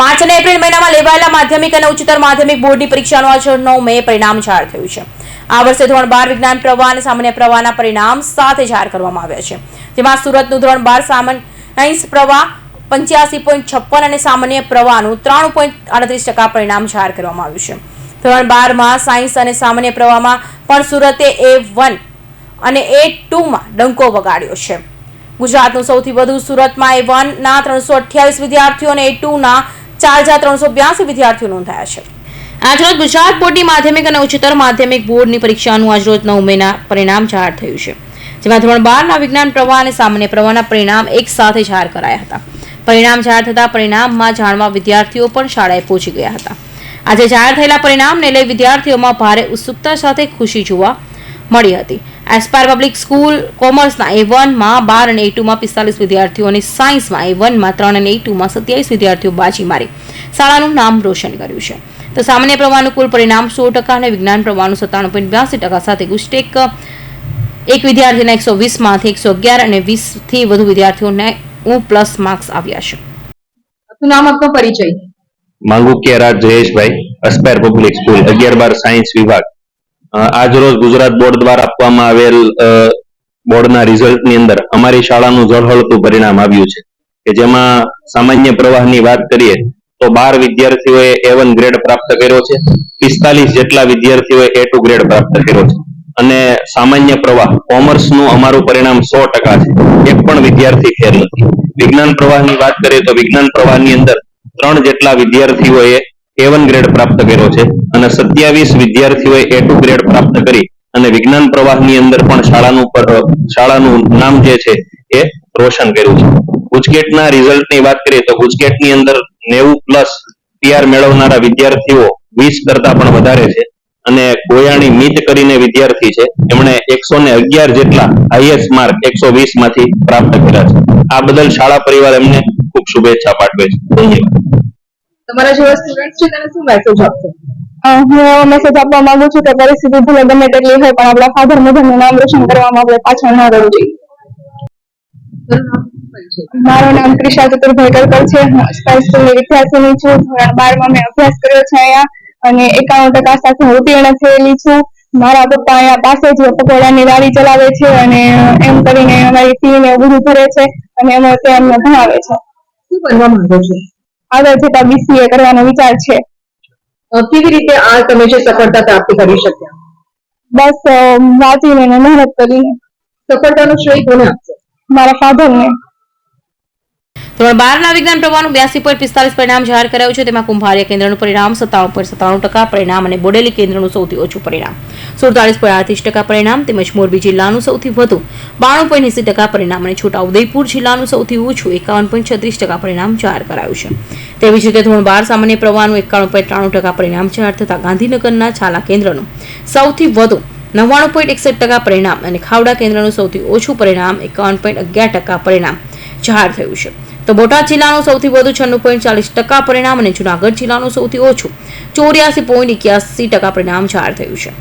March અને April મહિનામાં લેવાયેલા માધ્યમિક અને ઉચ્ચતર માધ્યમિક બોર્ડની પરીક્ષાનું આજે નવ મે પરિણામ જાહેર થયું છે. આ વર્ષે ધોરણ બાર વિજ્ઞાન પ્રવાહ અને સામાન્ય પ્રવાહના પરિણામ સાથે જાહેર કરવામાં આવ્યા છે. જેમાં સુરતનું ધોરણ બાર સામાન્ય પ્રવાહ, પંચ્યાસી પોઈન્ટ છપ્પન અને સામાન્ય પ્રવાહનું ત્રણ પોઈન્ટ આડત્રીસ ટકા પરિણામ જાહેર કરવામાં આવ્યું છે. ધોરણ બારમાં સાયન્સ અને સામાન્ય પ્રવાહમાં પણ સુરતે એ વન અને એ ટુમાં ડંકો વગાડ્યો છે. ગુજરાતનું સૌથી વધુ સુરતમાં એ વનના ત્રણસો અઠ્યાવીસ વિદ્યાર્થીઓ અને એ ટુના ચાર હજાર ત્રણસો બ્યાસી વિદ્યાર્થીઓ નોંધાયા છે. આજરોજ ગુજરાત બોર્ડની માધ્યમિક અને ઉચ્ચતર માધ્યમિક બોર્ડની પરીક્ષાનું આજરોજ નવ મેના પરિણામ જાહેર થયું છે. જેમાં ધોરણ બારના વિજ્ઞાન પ્રવાહ અને સામાન્ય પ્રવાહના પરિણામ એક સાથે જાહેર કરાયા હતા. પરિણામ જાહેર થતા પરિણામમાં જાણવા વિદ્યાર્થીઓ પણ શાળાએ પહોંચી ગયા હતા. આજે જાહેર થયેલા પરિણામને લઈ વિદ્યાર્થીઓમાં ભારે ઉત્સુકતા સાથે ખુશી જોવા મળી હતી. એસ્પાયર પબ્લિક સ્કૂલ કોમર્સના એ વનમાં બાર અને એ ટુમાં પિસ્તાલીસ વિદ્યાર્થીઓ અને સાયન્સમાં એ વનમાં ત્રણ અને એ ટુમાં સત્યાવીસ વિદ્યાર્થીઓ બાજી મારી. શાળાનું નામ રોશન કર્યું છે. તો સામાન્ય પ્રવાહનું કુલ પરિણામ સો ટકા અને વિજ્ઞાન પ્રવાહનું સત્તાણું પોઈન્ટ બ્યાસી ટકા સાથે ગુસ્ટેક. એક વિદ્યાર્થીના એકસો વીસમાંથી એકસો અગિયાર અને વીસથી વધુ વિદ્યાર્થીઓને પ્લસ માર્ક્સ આવ્યા છે. આપનું નામ આપનો પરિચય? માંગુ Raj Jayeshbhai Aspire Public School અગિયાર બાર સાયન્સ વિભાગ. આજ રોજ ગુજરાત બોર્ડ દ્વારા આપવામાં આવેલ બોર્ડના બોર્ડના રિઝલ્ટની અંદર અમારી શાળાનું ઝળહળતું પરિણામ આવ્યું છે કે જેમાં સામાન્ય પ્રવાહની વાત કરીએ તો બાર વિદ્યાર્થીઓએ એ વન ગ્રેડ પ્રાપ્ત કર્યો છે, પિસ્તાલીસ જેટલા વિદ્યાર્થીઓએ એ ટુ ગ્રેડ પ્રાપ્ત કર્યો છે. અને સામાન્ય પ્રવાહ, કોમર્સનું અમારું પરિણામ સો ટકા છે. એક પણ વિદ્યાર્થી ફેર નથી. વિજ્ઞાન પ્રવાહની વાત કરીએ તો વિજ્ઞાન પ્રવાહની અંદર ત્રણ જેટલા વિદ્યાર્થીઓએ એ ગ્રેડ પ્રાપ્ત કર્યો છે અને સત્યાવીસ વિદ્યાર્થીઓએ એ ટુ ગ્રેડ પ્રાપ્ત કરી અને વિજ્ઞાન પ્રવાહની અંદર પણ શાળાનું શાળાનું નામ જે છે એ રોશન કર્યું છે. ગુજકેટના રિઝલ્ટની વાત કરીએ તો ગુજકેટની અંદર નેવું પ્લસ પીઆર મેળવનારા વિદ્યાર્થીઓ વીસ કરતા પણ વધારે છે અને ગોયાણી મિત કરીને વિદ્યાર્થી છે. એમણે એકસો ને અગિયાર જેટલા હાઈએસ્ટ માર્ક એકસો વીસમાંથી પ્રાપ્ત કર્યા છે. આ બદલ શાળા પરિવાર એમને ખૂબ શુભેચ્છા પાઠવે છે. ધન્યવાદ. તમારા જેવા સ્ટુડન્ટ છે તેને શું મેસેજ આપશો? હું મેસેજ આપવા માંગુ છું કે પરિસ્થિતિ ભલે ગમે તેટલી હોય પણ આપણા ફાધર મધરનું નામ રોશન કરવામાં આપણે પાછળ ન રહેવું જોઈએ. મારું નામ ત્રિષા ચતુરભાઈ કરકર છે. હું અસ્પાયર સ્કૂલની વિદ્યાર્થીની છું. ધોરણ બારમાં મેં અભ્યાસ કર્યો છે અહીંયા અને એકાણું ટકા સાથે હું ઉત્તીર્ણ થયેલી છું. મારા પપ્પા અહીંયા પાસે જ પકોડાની લારી ચલાવે છે અને એમ કરીને અમારી ફી ને બધું ભરે છે અને એમાં તે અમને ભણાવે છે. શું બનવા માંગો છો? આગળ જતા બીસીએ કરવાનો વિચાર છે કેવી રીતે આ તમે જે સફળતા પ્રાપ્ત કરી શક્યા? બસ વાંચીને મહેનત કરીને. સફળતાનો શ્રેય કોને આપશે? મારા ફાધરને ધોરણ બારના વિજ્ઞાન પ્રવાહનું બ્યાસી પોઈન્ટ પિસ્તાલીસ પરિણામ જાહેર કરાયું છે. તેમાં કુંભારિયા કેન્દ્રનું પરિણામ સત્તાણું પોઈન્ટ સત્તાણું ટકા પરિણામ અને બોડેલી કેન્દ્રનું સૌથી ઓછું પરિણામ. સુડતાલીસ પોઈન્ટ આડત્રીસ ટકા પરિણામ તેમજ મોરબી જિલ્લાનું સૌથી વધુ, બાણું પોઈન્ટ એસી ટકા પરિણામ અને છોટાઉદેપુર જિલ્લાનું સૌથી ઓછું, એકાવન પોઈન્ટ છત્રીસ ટકા પરિણામ જાહેર કરાયું છે. તેવી જ રીતે ધોરણ બાર સામાન્ય પ્રવાહનું એકાણું પોઈન્ટ ત્રાણું ટકા પરિણામ જાહેર થતાં ગાંધીનગરના છાલા કેન્દ્રનું સૌથી વધુ, નવ્વાણું પોઈન્ટ એકસઠ ટકા પરિણામ અને ખાવડા કેન્દ્રનું સૌથી ઓછું પરિણામ, એકાવન પોઈન્ટ અગિયાર ટકા પરિણામ જાહેર થયું છે. તો બોટાદ જિલ્લાનું સૌથી વધુ છન્નું પોઈન્ટ ચાલીસ ટકા પરિણામ અને જુનાગઢ જિલ્લાનું સૌથી ઓછું. ચોર્યાસી પોઈન્ટ એક્યાસી ટકા પરિણામ જાહેર થયું છે.